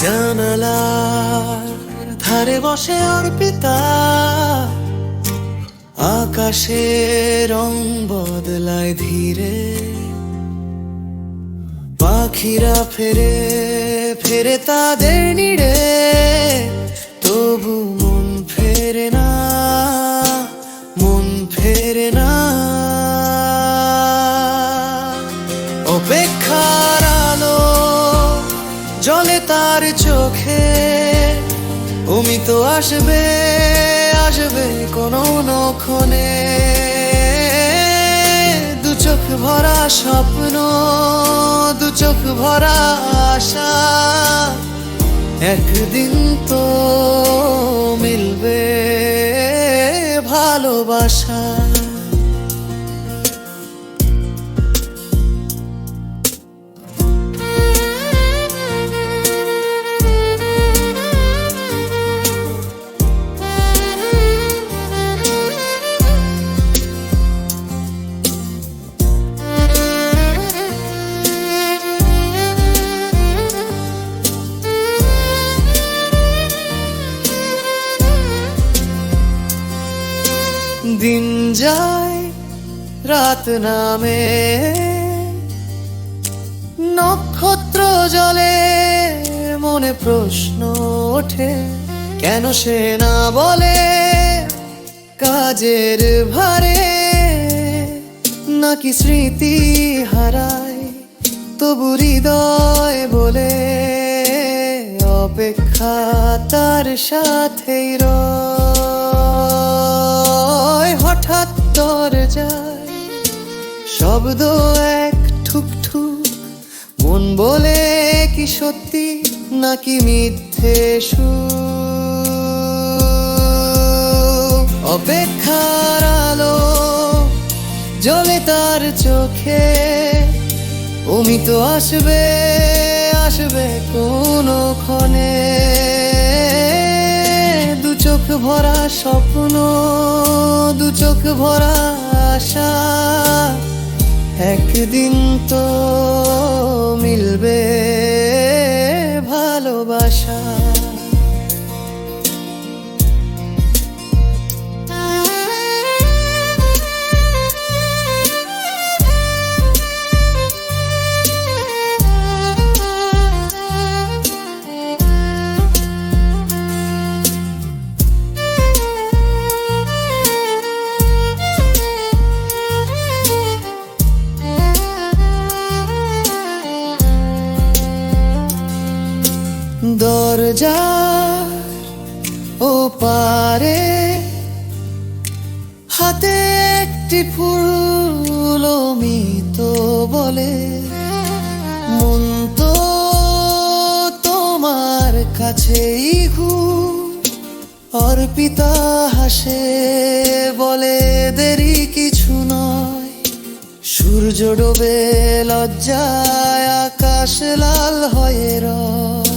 জানালার ধারে বসে অর্পিতা। আকাশে রং বদলায় ধীরে। পাখিরা ফেরে ফেরে তাদের নিড়ে। তবু তার চোখে। অমিত আসবে আসবে কোনো নক্ষণে দু চোখ ভরা স্বপ্ন, দু চোখ ভরা আশা। একদিন তো মিলবে ভালোবাসা। দিন যায়, রাত নামে। নক্ষত্র জলে মনে প্রশ্ন ওঠে, কেন সে না বলে কাজের ভারে? নাকি স্মৃতি হারায়, তবু হৃদয় বলে অপেক্ষা তার সাথেই রয়। যায়। শব্দ এক ঠুক ঠুক মন বলে কি সত্যি নাকি মিথ্যে সুর? অপেক্ষার আলো জ্বলে তার চোখে, অমিত আসবে আসবে কোনো ক্ষণে। দু চোখ ভরা স্বপ্ন, দু চোখ ভরা আশা একদিন তো মিলবে ভালোবাসা। দরজা ও পারে হাতে একটি ফুল মিত বলে, মন তো তোমার কাছেই ঘু অর্পিতা হাসে বলে, দেরি কিছু নয়। সূর্য ডোবে লজ্জায় আকাশ লাল হয়ে রয়।